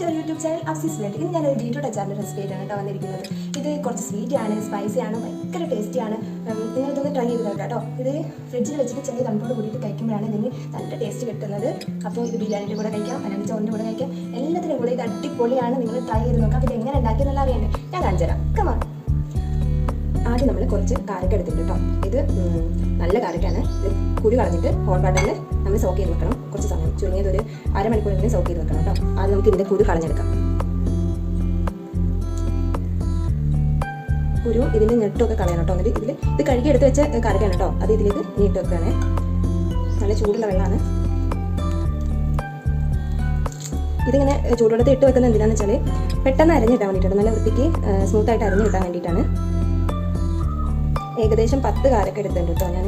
To YouTube channel Afsi's world ഞാനൊരു ഡീറ്റോ ടച്ചാറിന്റെ recipe ആയിട്ടാണ് കേട്ടോ വന്നിരിക്കുന്നത്. ഇത് കുറച്ച് സ്വീറ്റ് ആണ് സ്പൈസി ആണ് ഭയങ്കര ടേസ്റ്റി ആണ്. നിങ്ങളിതൊന്ന് ട്രൈ ചെയ്ത് നോക്കാം കേട്ടോ. ഇത് ഫ്രിഡ്ജിൽ വെച്ചിട്ട് ചെറിയ തണുപ്പോട് കൂടിയിട്ട് കഴിക്കുമ്പോഴാണ് ഇതിന് നല്ല ടേസ്റ്റ് കിട്ടുന്നത്. അപ്പോൾ ഇത് ബിരിയാണിന്റെ കൂടെ കഴിക്കാം അല്ലെങ്കിൽ ചോറിന്റെ കൂടെ കഴിക്കാം. എല്ലാത്തിനും കൂടെ ഇത് അടിപൊളിയാണ്. നിങ്ങൾ ട്രൈ ചെയ്ത് നോക്കാം. ഇത് എങ്ങനെ ഉണ്ടാക്കിയെന്നുള്ള അറിയണ്ടേ? ഞാൻ കാണിച്ചു തരാം. കമാ ആദ്യം നമ്മൾ കുറച്ച് കാരക്ക എടുത്തിട്ട് കേട്ടോ. ഇത് നല്ല കാരക്കാണ് ഇത് കുരു കളഞ്ഞിട്ട് ഹോട്ട് വാട്ടറിൽ നമ്മൾ സോക്ക് ചെയ്ത് വെക്കണം. കുറച്ച് സമയം. ചുരുങ്ങിയത് ഒരു അരമണിക്കൂറെങ്കിലും സോക്ക് ചെയ്ത് വെക്കണം കേട്ടോ. അത് നമുക്ക് ഇതിന്റെ കുരു കളഞ്ഞെടുക്കാം. കുരു ഇതിന്റെ ഞെട്ടൊക്കെ കളയണം കേട്ടോ. ഇതിൽ ഇത് കഴുകി എടുത്ത് വെച്ച് കാരക്കാണ് കേട്ടോ. അത് ഇതിലേക്ക് നീട്ട് വെക്കുകയാണ് നല്ല ചൂടുള്ള വെള്ളമാണ്. ഇതിങ്ങനെ ചൂടുവെള്ളത്തിൽ ഇട്ട് വെക്കുന്നത് എന്തിനാന്ന് വെച്ചാൽ പെട്ടെന്ന് അരിഞ്ഞിട്ടാൻ വേണ്ടിയിട്ടാണ്. നല്ല വൃത്തിക്ക് സ്മൂത്തായിട്ട് അരിഞ്ഞു കിട്ടാൻ വേണ്ടിയിട്ടാണ്. ഏകദേശം പത്ത് കാരൊക്കെ എടുത്തിട്ടുണ്ട് കേട്ടോ ഞാൻ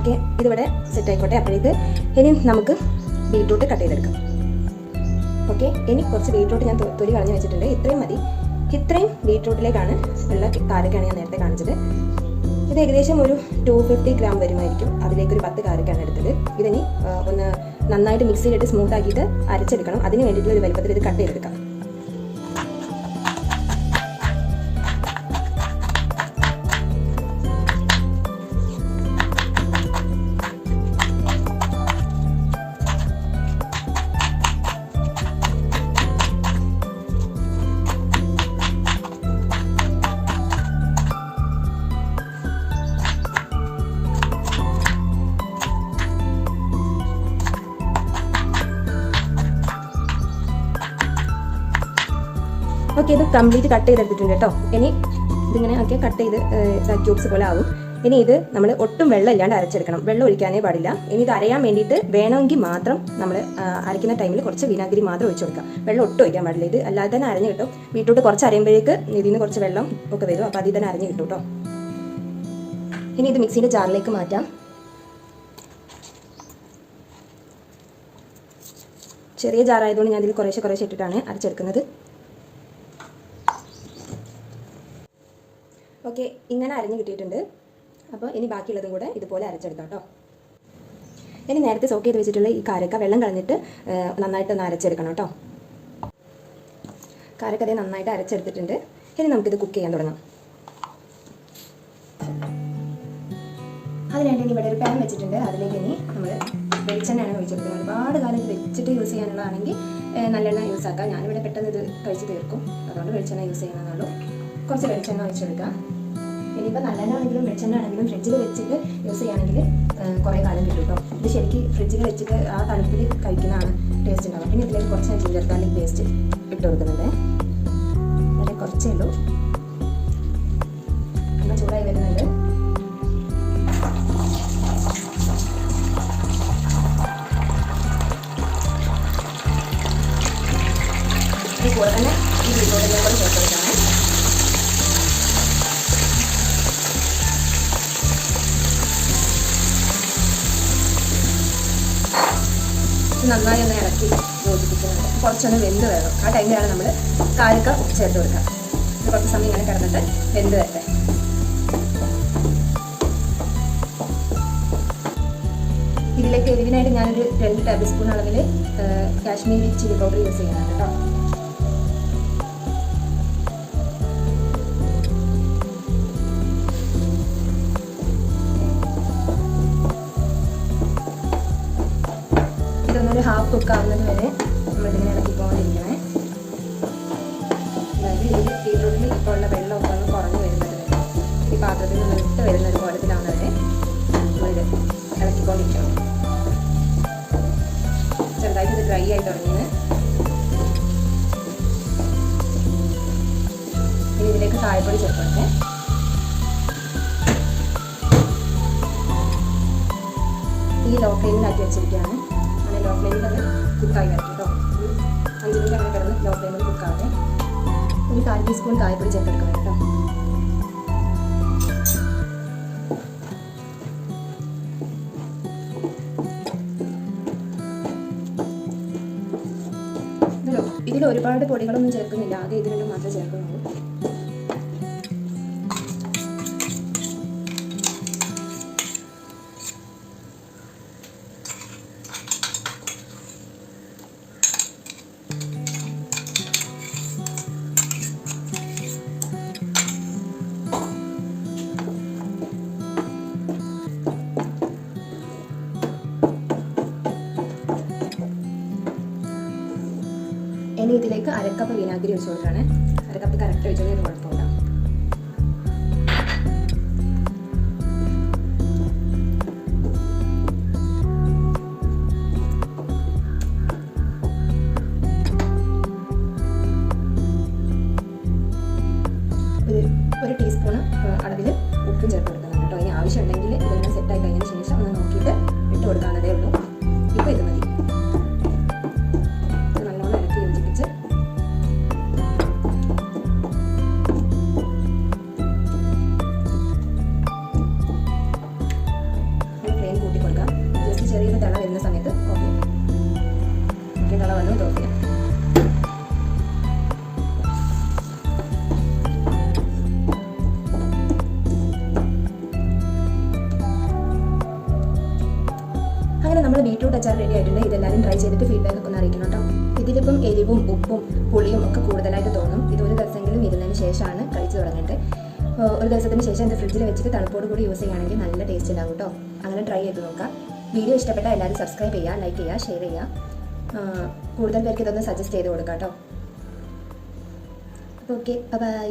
ഓക്കെ ഇതിവിടെ സെറ്റ് ആയിക്കോട്ടെ. ഇത് ഇനി നമുക്ക് ബീട്രൂട്ട് കട്ട് ചെയ്തെടുക്കാം. ഓക്കെ ഇനി കുറച്ച് ബീട്രൂട്ട് ഞാൻ തൊലി കളഞ്ഞ് വെച്ചിട്ടുണ്ട്. ഇത്രയും മതി. ഇത്രയും ബീട്രൂട്ടിലേക്കാണ് ഉള്ള കാരക്കാണ് ഞാൻ നേരത്തെ കാണിച്ചത്. ഇത് ഏകദേശം ഒരു ടു ഫിഫ്റ്റി ഗ്രാം വരുമായിരിക്കും. അതിലേക്ക് ഒരു പത്ത് കാരക്കാണ് എടുത്തത്. ഇതിനി ഒന്ന് നന്നായിട്ട് മിക്സിയിലിട്ട് സ്മൂത്ത് ആക്കിയിട്ട് അരച്ചെടുക്കണം. അതിന് വേണ്ടിയിട്ടുള്ള ഒരു വലുപ്പത്തിൽ ഇത് കട്ട് ചെയ്തെടുക്കാം. ഓക്കെ ഇത് കംപ്ലീറ്റ് കട്ട് ചെയ്തെടുത്തിട്ടുണ്ട് കേട്ടോ. ഇനി ഇതിങ്ങനെ ഒക്കെ കട്ട് ചെയ്ത് ക്യൂബ്സ് പോലെ ആവും. ഇനി ഇത് നമ്മൾ ഒട്ടും വെള്ളം ഇല്ലാണ്ട് അരച്ചെടുക്കണം. വെള്ളം ഒഴിക്കാനേ പാടില്ല. ഇനി ഇത് അരയാൻ വേണ്ടിയിട്ട് വേണമെങ്കിൽ മാത്രം നമ്മൾ അരയ്ക്കുന്ന ടൈമിൽ കുറച്ച് വിനാഗിരി മാത്രം ഒഴിച്ചു കൊടുക്കാം. വെള്ളം ഒട്ടും ഒഴിക്കാൻ പാടില്ല. ഇത് അല്ലാതെ തന്നെ അരഞ്ഞു കിട്ടും. ബീട്രൂട്ട് കുറച്ച് അരയുമ്പോഴേക്ക് ഇതിൽ നിന്ന് കുറച്ച് വെള്ളം ഒക്കെ വരും. അപ്പോൾ അതിൽ തന്നെ അരഞ്ഞു കിട്ടും കേട്ടോ. ഇനി ഇത് മിക്സിന്റെ ജാറിലേക്ക് മാറ്റാം. ചെറിയ ജാറായതുകൊണ്ട് ഞാൻ കുറേശ്ശെ കുറേശ്ശെ ഇട്ടിട്ടാണ് അരച്ചെടുക്കുന്നത്. ഓക്കെ ഇങ്ങനെ അരഞ്ഞ് കിട്ടിയിട്ടുണ്ട്. അപ്പോൾ ഇനി ബാക്കിയുള്ളതും കൂടെ ഇതുപോലെ അരച്ചെടുക്കാം കേട്ടോ. ഇനി നേരത്തെ സോക്ക് ചെയ്ത് വെച്ചിട്ടുള്ള ഈ കാരക്ക വെള്ളം കളഞ്ഞിട്ട് നന്നായിട്ട് ഒന്ന് അരച്ചെടുക്കണം കേട്ടോ. കാരക്ക അതേ നന്നായിട്ട് അരച്ചെടുത്തിട്ടുണ്ട്. ഇനി നമുക്കിത് കുക്ക് ചെയ്യാൻ തുടങ്ങാം. അതിനായിട്ട് ഇനി ഇവിടെ ഒരു പാൻ വെച്ചിട്ടുണ്ട്. അതിലേക്ക് ഇനി നമ്മൾ വെളിച്ചെണ്ണയാണ് ഒഴിച്ചെടുക്കുന്നത്. ഒരുപാട് കാലം ഇത് വെച്ചിട്ട് യൂസ് ചെയ്യാനുള്ളതാണെങ്കിൽ നല്ലെണ്ണ യൂസ് ആക്കാം. ഞാനിവിടെ പെട്ടെന്ന് ഇത് കഴിച്ച് തീർക്കും. അതുകൊണ്ട് വെളിച്ചെണ്ണ യൂസ് ചെയ്യുന്നതാണല്ലോ കുറച്ച് വെളിച്ചെണ്ണ ഒഴിച്ചെടുക്കാം. ഇനിയിപ്പോൾ നല്ലതാണെങ്കിലും വെളിച്ചെണ്ണ ആണെങ്കിലും ഫ്രിഡ്ജിൽ വെച്ചിട്ട് യൂസ് ചെയ്യുകയാണെങ്കിൽ കുറേ കാലം കിട്ടും കേട്ടോ ഇത് ശരിക്കും ഫ്രിഡ്ജിൽ വെച്ചിട്ട് ആ തണുപ്പിൽ കഴിക്കുന്നതാണ് ടേസ്റ്റ് ഉണ്ടാവും പിന്നെ ഇതിലേക്ക് കുറച്ച് ഞാൻ ജിഞ്ചർ ഗാർലിക് പേസ്റ്റ് ഇട്ട് കൊടുക്കുന്നുണ്ട്. വളരെ കുറച്ചേ ഉള്ളൂ. എണ്ണ ചൂടായി വരുന്നുണ്ട്. കൂടെ തന്നെ ഈ ബീട്രൂട്ടിനെ കൂടെ ചേർത്ത് നന്നായി ഒന്ന് ഇളക്കി യോജിപ്പിക്കുന്നുണ്ട് കുറച്ചൊന്ന് വെന്ത് വേണം ആ ടൈമിലാണ് നമ്മൾ കാരക്ക ചേർത്ത് കൊടുക്കുക. കുറച്ച് സമയം ഇങ്ങനെ കിടന്നിട്ട് വെന്ത് വരട്ടെ. ഇതിലേക്ക് എരിവിനായിട്ട് ഞാനൊരു രണ്ട് ടേബിൾ സ്പൂൺ അളവിൽ കാശ്മീരി ചില്ലി പൗഡർ യൂസ് ചെയ്യുന്നുണ്ട് കേട്ടോ. ഇതൊന്നൊരു ഹാഫ് കുക്ക് ആവുന്നത് വരെ നമ്മളിതിങ്ങനെ ഇളക്കിക്കൊണ്ടിരിക്കണേ. അതായത് ഈ ബീട്രൂട്ടിൽ ഇപ്പോൾ ഉള്ള വെള്ളമൊക്കെ ഒന്ന് കുറഞ്ഞു വരുന്നത് വരെ ഈ പാത്രത്തിൽ നിന്ന് വിട്ട് വരുന്ന ഒരു കോലത്തിലാവുന്നത് വരെ നമ്മളിത് ഇളക്കിക്കൊണ്ടിരിക്കണം. ചെറുതായിട്ട് ഇത് ഡ്രൈ ആയി തുടങ്ങിയത്. ഇനി ഇതിലേക്ക് കായപ്പൊടി ചേർക്കട്ടെ. ഈ ലോ ഫ്ലെയിമിലാക്കി വെച്ചിരിക്കുകയാണ്. കുക്കായി കേട്ടോ അഞ്ച് മിനിറ്റ് അങ്ങനെ കിടന്ന് ലോ ഫ്ലെയിമിൽ കുക്കാവട്ടെ ഒരു കാൽ ടീസ്പൂൺ കായപ്പൊടി ചേർത്തെടുക്കണം കേട്ടോ ഇതിൽ ഒരുപാട് പൊടികളൊന്നും ചേർക്കുന്നില്ല. ആദ്യം ഇത് രണ്ടും മാത്രമേ ചേർക്കുന്നുള്ളൂ. ഇതിലേക്ക് അരക്കപ്പ് വിനാഗിരി ഒഴിച്ച് അരക്കപ്പ് കറക്റ്റ് ഒഴിച്ചാൽ ഒരു അങ്ങനെ നമ്മൾ ബീറ്റ്റൂട്ട് അച്ചാർ റെഡി ആയിട്ടുണ്ട്. ഇതെല്ലാവരും ട്രൈ ചെയ്തിട്ട് ഫീഡ്ബാക്ക് ഒക്കെ ഒന്ന് അറിയിക്കണം കേട്ടോ. ഇതിലിപ്പം എരിവും ഉപ്പും പുളിയും ഒക്കെ കൂടുതലായിട്ട് തോന്നും. ഇത് ഒരു ദിവസമെങ്കിലും ഇരുന്നതിന് ശേഷമാണ് കഴിച്ചു തുടങ്ങേണ്ടത്. ഒരു ദിവസത്തിന് ശേഷം ഇത് ഫ്രിഡ്ജിൽ വെച്ചിട്ട് തണുപ്പോട് കൂടി യൂസ് ചെയ്യുകയാണെങ്കിൽ നല്ല ടേസ്റ്റ് ഉണ്ടാവും കേട്ടോ. അങ്ങനെ ട്രൈ ചെയ്ത് നോക്കാം. വീഡിയോ ഇഷ്ടപ്പെട്ടാൽ എല്ലാവരും സബ്സ്ക്രൈബ് ചെയ്യുക ലൈക്ക് ചെയ്യുക ഷെയർ ചെയ്യുക. കൂടുതൽ പേർക്ക് ഇതൊന്ന് സജസ്റ്റ് ചെയ്ത് കൊടുക്കാം കേട്ടോ. Okay bye